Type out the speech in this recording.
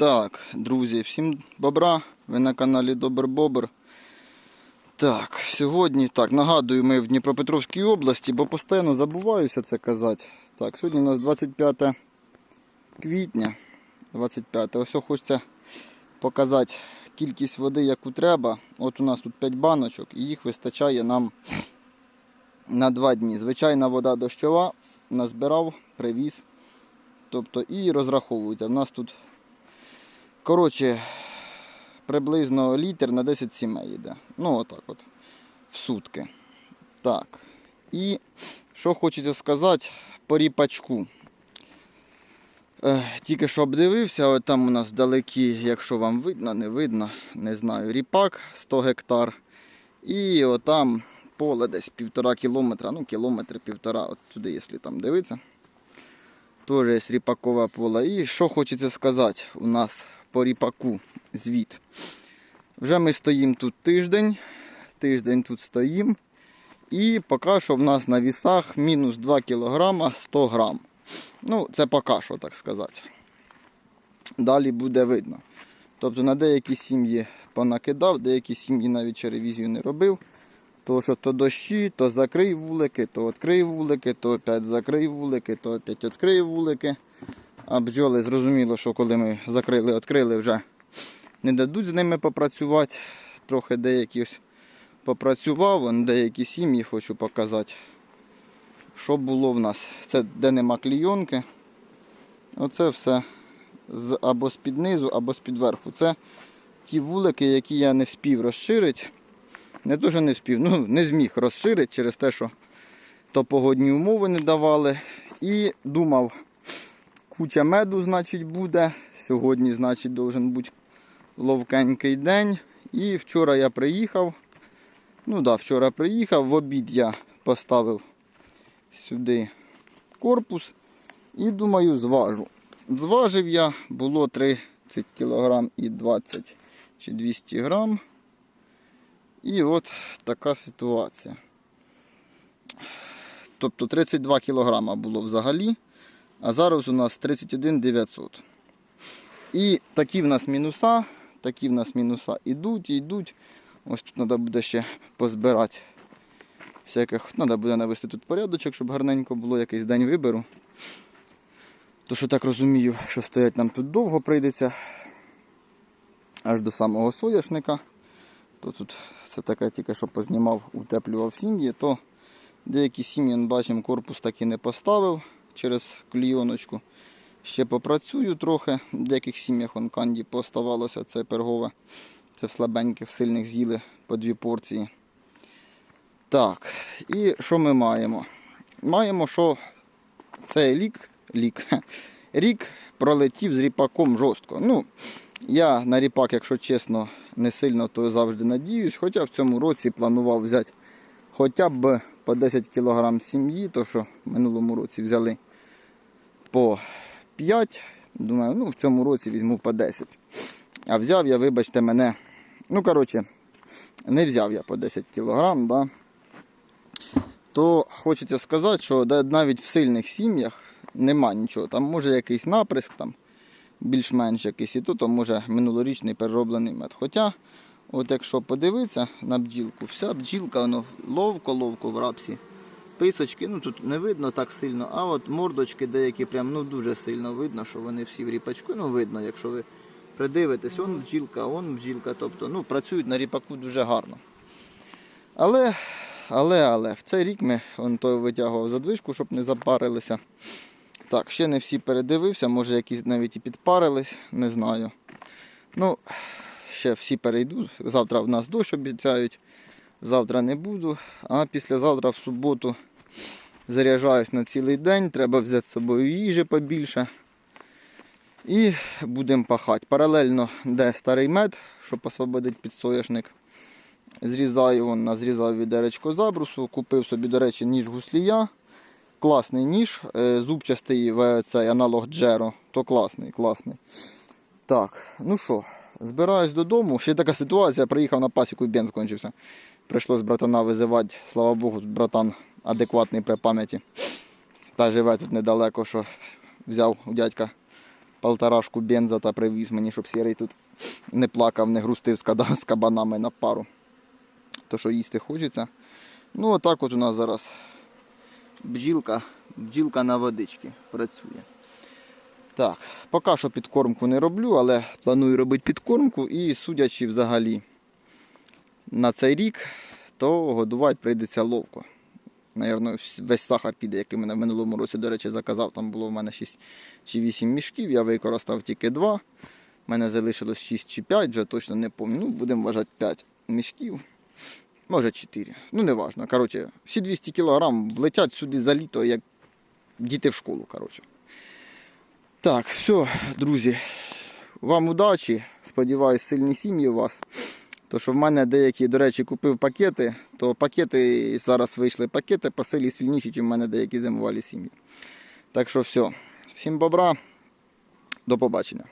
Так, друзі, всім добра. Ви на каналі Добр Бобр. Так, сьогодні, так, нагадую, ми в Дніпропетровській області, бо постійно забуваюся це казати. Так, сьогодні у нас 25 квітня. 25. Ось хочеться показати кількість води, яку треба. От у нас тут 5 баночок і їх вистачає нам на 2 дні. Звичайна вода дощова, назбирав, привіз. Тобто і розраховуйте. У нас тут Коротше, приблизно літр на 10 сімей йде. Ну, отак от. В сутки. Так. І що хочеться сказати по ріпачку. Е, тільки що обдивився, от там у нас вдалекі, якщо вам видно, не видно, не знаю, ріпак 100 гектар. І отам поле десь півтора кілометра, ну кілометр півтора, от туди, якщо там дивитися. Теж є ріпакове поле. І що хочеться сказати у нас по ріпаку звіт. Вже ми стоїмо тут тиждень. Тиждень тут стоїмо. І поки що в нас на вісах мінус 2 кг 100 грам. Ну, це поки що, так сказати. Далі буде видно. Тобто на деякі сім'ї понакидав, деякі сім'ї навіть ще ревізію не робив. То що то дощі, то закрий вулики, то відкрий вулики, то опять закрий вулики, то опять відкрий вулики. А бджоли зрозуміло, що коли ми закрили, відкрили, вже не дадуть з ними попрацювати. Трохи деякі попрацював, деякі сім'ї хочу показати. Що було в нас? Це де нема клійонки. Оце все з, або з-під низу, або з-під верху. Це ті вулики, які я не вспів розширити. Не що не вспів, ну не зміг розширити через те, що то погодні умови не давали. І думав, куча меду, значить, буде. Сьогодні, значить, должен бути ловкенький день. І вчора я приїхав. Ну да, вчора приїхав, в обід я поставив сюди корпус і думаю, зважу. Зважив я, було 30 кг і 20 чи 200 грам. І от така ситуація. Тобто 32 кг було взагалі, а зараз у нас 31 900. І такі в нас мінуса, такі в нас мінуса ідуть йдуть. Ось тут треба буде ще позбирати. Всяких, треба буде навести тут порядочок, щоб гарненько було, якийсь день виберу. То що так розумію, що стоять нам тут довго прийдеться. Аж до самого соняшника. То тут це таке тільки що познімав, утеплював сім'ї, то деякі сім'ї, бачимо, корпус так і не поставив через клійоночку. Ще попрацюю трохи. В деяких сім'ях он канді поставалося, це пергове. Це в слабеньких, сильних з'їли по дві порції. Так, і що ми маємо? Маємо, що цей рік, рік, рік пролетів з ріпаком жорстко. Ну, я на ріпак, якщо чесно, не сильно то завжди надіюсь. Хоча в цьому році планував взяти хоча б по 10 кг сім'ї, то що в минулому році взяли по 5. Думаю, ну в цьому році візьму по 10. А взяв я, вибачте, мене. Ну, коротше, не взяв я по 10 кг, да. то хочеться сказати, що навіть в сильних сім'ях нема нічого. Там може якийсь наприск, там більш-менш якийсь і тут, а може минулорічний перероблений мед. Хоча, от якщо подивитися на бджілку, вся бджілка воно ловко-ловко в рапсі. Писочки, ну тут не видно так сильно, а от мордочки деякі прям ну дуже сильно видно, що вони всі в ріпачку. Ну видно, якщо ви придивитесь, он бджілка, он бджілка. Тобто ну, працюють на ріпаку дуже гарно. Але, але, але, в цей рік ми он той витягував задвижку, щоб не запарилися. Так, ще не всі передивився, може якісь навіть і підпарились, не знаю. Ну, ще всі перейду. Завтра в нас дощ обіцяють. Завтра не буду, а післязавтра в суботу заряджаюсь на цілий день, треба взяти з собою їжі побільше. І будемо пахати. Паралельно де старий мед, щоб освободити підсояшник. Зрізаю вон, назрізав відеречко забрусу, купив собі, до речі, ніж гуслія. Класний ніж, е, зубчастий цей аналог Джеро, то класний, класний. Так, ну що, збираюсь додому. Ще така ситуація, приїхав на пасіку і бенз скончився. Прийшлось братана визивати, слава Богу, братан адекватний при пам'яті. Та живе тут недалеко, що взяв у дядька полторашку бенза та привіз мені, щоб сірий тут не плакав, не грустив з, кабанами на пару. То, що їсти хочеться. Ну, отак от у нас зараз бджілка, бджілка на водички працює. Так, поки що підкормку не роблю, але планую робити підкормку і судячи взагалі на цей рік, то годувати прийдеться ловко. Наверно, весь сахар піде, який мене в минулому році, до речі, заказав. Там було в мене 6 чи 8 мішків, я використав тільки 2. У мене залишилось 6 чи 5, вже точно не пам'ятаю. Ну, будемо вважати 5 мішків. Може 4. Ну, не важно. Коротше, всі 200 кг влетять сюди за літо, як діти в школу. Коротше. Так, все, друзі. Вам удачі. Сподіваюсь, сильні сім'ї у вас. То що в мене деякі, до речі, купив пакети, то пакети зараз вийшли пакети по силі сильніші, ніж в мене деякі зимувалі сім'ї. Так що все. Всім бобра, до побачення.